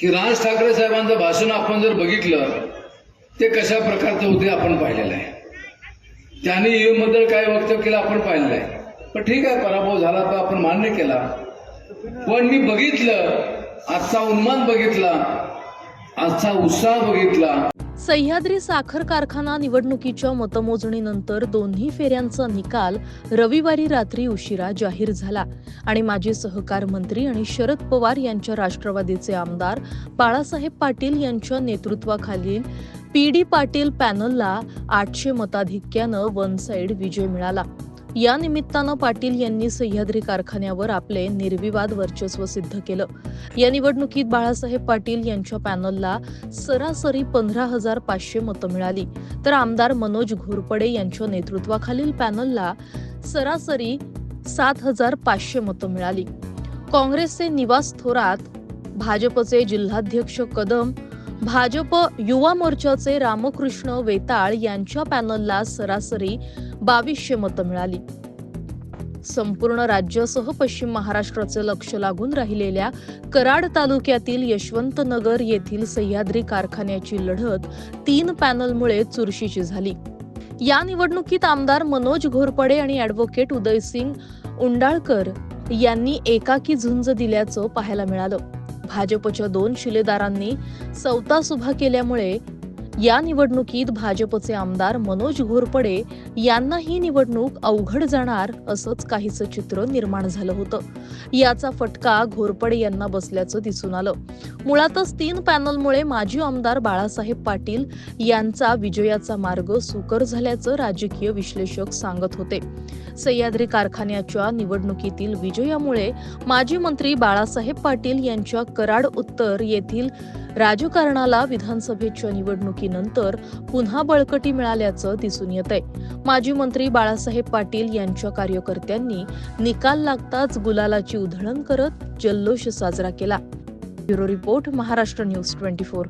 की राज ठाकरे साहेबांचं भाषण आपण जर बघितलं ते कशा प्रकारचं होते आपण पाहिलेलं आहे. त्यांनी ईव्हीएमबद्दल काय वक्तव्य केलं आपण पाहिलेलं आहे. पण ठीक आहे पराभव झाला तर आपण मान्य केला. पण मी बघितलं आजचा उन्मान बघितला आजचा उत्साह बघितला. सह्याद्री साखर कारखाना निवडणुकीच्या मतमोजणीनंतर दोन्ही फेऱ्यांचा निकाल रविवारी रात्री उशिरा जाहीर झाला. आणि माजी सहकार मंत्री आणि शरद पवार यांच्या राष्ट्रवादीचे आमदार बाळासाहेब पाटील यांच्या नेतृत्वाखालील पी डी पाटील पॅनलला आठशे मताधिक्यानं वन साईड विजय मिळाला. या निमित्तानं पाटील यांनी सह्याद्री कारखान्यावर आपले निर्विवाद वर्चस्व सिद्ध केलं. या निवडणुकीत बाळासाहेब पाटील यांच्या पॅनलला सरासरी पंधरा हजार पाचशे मतं मिळाली. तर आमदार मनोज घोरपडे यांच्या नेतृत्वाखालील पॅनलला सरासरी सात हजार पाचशे मतं मिळाली. काँग्रेसचे निवास थोरात भाजपचे जिल्हाध्यक्ष कदम भाजप युवा मोर्चाचे रामकृष्ण वेताळ यांच्या पॅनलला सरासरी बावीसशे मतं मिळाली. संपूर्ण राज्यासह पश्चिम महाराष्ट्राचे लक्ष लागून राहिलेल्या कराड तालुक्यातील यशवंतनगर येथील सह्याद्री कारखान्याची लढत तीन पॅनलमुळे चुरशीची झाली. या निवडणुकीत आमदार मनोज घोरपडे आणि ॲडव्होकेट उदयसिंग उंडाळकर यांनी एकाकी झुंज दिल्याचं पाहायला मिळालं. भाजपच्या दोन शिलेदारांनी सवतास उभा केल्यामुळे या निवडणुकीत भाजपचे आमदार मनोज घोरपडे यांना ही निवडणूक अवघड जाणार असंच काहीचं चित्र निर्माण झालं होतं. याचा फटका घोरपडे यांना बसल्याचं दिसून आलं. मुळातच तीन पॅनलमुळे माजी आमदार बाळासाहेब पाटील यांचा विजयाचा मार्ग सुकर झाल्याचं राजकीय विश्लेषक सांगत होते. सह्याद्री कारखान्याच्या निवडणुकीतील विजयामुळे माजी मंत्री बाळासाहेब पाटील यांच्या कराड उत्तर येथील राजकारणाला विधानसभेच्या निवडणुकीनंतर पुन्हा बळकटी मिळाल्याचं दिसून येत आहे माजी मंत्री बाळासाहेब पाटील यांच्या कार्यकर्त्यांनी निकाल लागताच गुलालाची उधळण करत जल्लोष साजरा केला. Bureau report Maharashtra news twenty four.